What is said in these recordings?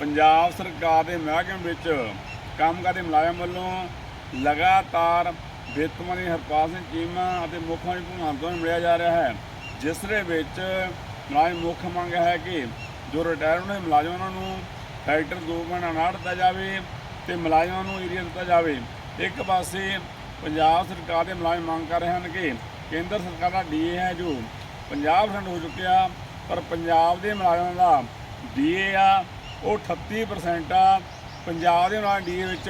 ਪੰਜਾਬ ਸਰਕਾਰ ਦੇ ਮਹਿਕਮੇ ਵਿੱਚ ਕੰਮ ਕਰਦੇ ਮੁਲਾਜ਼ਮ ਵੱਲੋਂ ਲਗਾਤਾਰ ਵੇਤਨਾਂ ਦੀ ਹਰਪਾਲ ਸਿੰਘ ਚੀਮਾ ਅਤੇ ਮੁੱਖ ਮੰਤਰੀ ਭਗਵੰਤ ਮਾਨ ਨੂੰ ਮਿਲਿਆ ਜਾ ਰਿਹਾ ਹੈ, ਜਿਸ ਦੇ ਵਿੱਚ ਮੁਲਾਜ਼ਮ ਮੁੱਖ ਮੰਗ ਹੈ ਕਿ ਜੋ ਰਿਟਾਇਰ ਹੋਏ ਮੁਲਾਜ਼ਮ ਉਹਨਾਂ ਨੂੰ ਫੈਕਟਰ ਦੋ ਮਹੀਨਾ ਨਾ ਦਿੱਤਾ ਜਾਵੇ ਤੇ ਮੁਲਾਜ਼ਮਾਂ ਨੂੰ ਏਰੀਆ ਦਿੱਤਾ ਜਾਵੇ। ਇੱਕ ਪਾਸੇ ਪੰਜਾਬ ਸਰਕਾਰ ਦੇ ਮੁਲਾਜ਼ਮ ਮੰਗ ਕਰ ਰਹੇ ਹਨ ਕਿ ਕੇਂਦਰ ਸਰਕਾਰ ਦਾ ਡੀਏ ਹੈ ਜੋ 50% ਹੋ ਚੁੱਕਿਆ, ਪਰ ਪੰਜਾਬ ਦੇ ਮੁਲਾਜ਼ਮਾਂ ਦਾ ਡੀਏ ਆ ਉਹ 38% ਆ। ਪੰਜਾਬ ਦੇ ਨਾਲ ਡੀਏ ਵਿੱਚ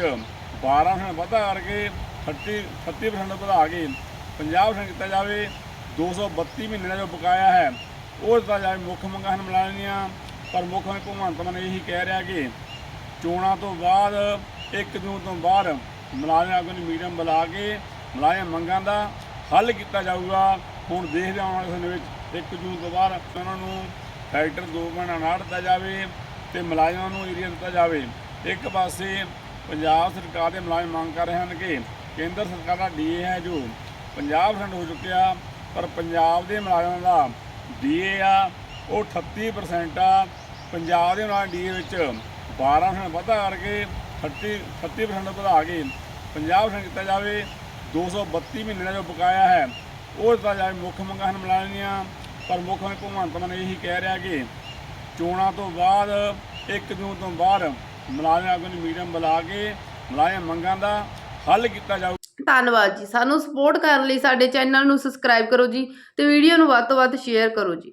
12% ਵਾਧਾ ਕਰਕੇ 30 38% ਵਧਾ ਕੇ 50% ਕੀਤਾ ਜਾਵੇ। 232 ਮਹੀਨੇ ਦਾ ਜੋ ਬਕਾਇਆ ਹੈ, ਉਹ ਦਿੱਤਾ ਜਾਵੇ। ਮੁੱਖ ਮੰਗਾਂ ਹਨ ਮੁਲਾਜ਼ਮਾਂ ਦੀਆਂ ਪਰ ਮੁੱਖ ਮੰਤਰੀ ਭਗਵੰਤ ਮਾਨ ਇਹੀ ਕਹਿ ਰਿਹਾ ਕਿ ਚੋਣਾਂ ਤੋਂ ਬਾਅਦ, ਇੱਕ ਜੂਨ ਤੋਂ ਬਾਅਦ ਮੁਲਾਜ਼ਮ ਆਗੂ ਨੂੰ ਮੀਡੀਅਮ ਬੁਲਾ ਕੇ ਮੁਲਾਜ਼ਮ ਮੰਗਾਂ ਦਾ ਹੱਲ ਕੀਤਾ ਜਾਊਗਾ। ਹੁਣ ਦੇਖਦੇ ਆਉਣ ਵਾਲੇ ਸਮੇਂ ਵਿੱਚ 1 ਜੂਨ ਤੋਂ ਬਾਅਦ ਉਹਨਾਂ ਨੂੰ ਫੈਕਟਰ ਦੋ ਮਹੀਨਾ ਨਾ ਦਿੱਤਾ ਜਾਵੇ। ਤੇ ਮੁਲਾਜ਼ਮਾਂ ਨੂੰ ਏਰੀਆ ਦਿੱਤਾ ਜਾਵੇ। ਇੱਕ ਪਾਸੇ ਪੰਜਾਬ ਸਰਕਾਰ ਦੇ ਮੁਲਾਜ਼ਮ ਮੰਗ ਕਰ ਰਹੇ ਹਨ ਕਿ ਕੇਂਦਰ ਸਰਕਾਰ ਦਾ ਡੀਏ ਹੈ ਜੋ 50% ਹੋ ਚੁੱਕਿਆ, ਪਰ ਪੰਜਾਬ ਦੇ ਮੁਲਾਜ਼ਮਾਂ ਦਾ ਡੀਏ ਆ, ਉਹ 38% ਆ। ਪੰਜਾਬ ਦੇ ਮੁਲਾਜ਼ਮ ਡੀਏ ਵਿੱਚ 12% ਵਾਧਾ ਕਰਕੇ 30 38% ਵਧਾ ਕੇ 50% ਕੀਤਾ ਜਾਵੇ। 232 ਮਹੀਨੇ ਦਾ ਜੋ ਬਕਾਇਆ ਹੈ, ਉਹ ਦਿੱਤਾ ਜਾਵੇ। ਮੁੱਖ ਮੰਗਾਂ ਹਨ ਮੁਲਾਜ਼ਮਾਂ ਦੀਆਂ, ਪਰ ਮੁੱਖ ਮੰਤਰੀ ਭਗਵੰਤ ਮਾਨ ਇਹੀ ਕਹਿ ਰਿਹਾ ਕਿ ਚੋਣਾਂ ਤੋਂ ਬਾਅਦ, ਇੱਕ ਜੂਨ ਤੋਂ ਬਾਅਦ ਮੁਲਾਜ਼ਮ ਆਗੂ ਨੂੰ ਮੀਡੀਅਮ ਬੁਲਾ ਕੇ ਮੁਲਾਜ਼ਮ ਮੰਗਾਂ ਦਾ ਹੱਲ ਕੀਤਾ ਜਾਊ। ਧੰਨਵਾਦ ਜੀ। ਸਾਨੂੰ ਸਪੋਰਟ ਕਰਨ ਲਈ ਸਾਡੇ ਚੈਨਲ ਨੂੰ ਸਬਸਕ੍ਰਾਈਬ ਕਰੋ ਜੀ ਤੇ ਵੀਡੀਓ ਨੂੰ ਵੱਧ ਤੋਂ ਵੱਧ ਸ਼ੇਅਰ ਕਰੋ ਜੀ।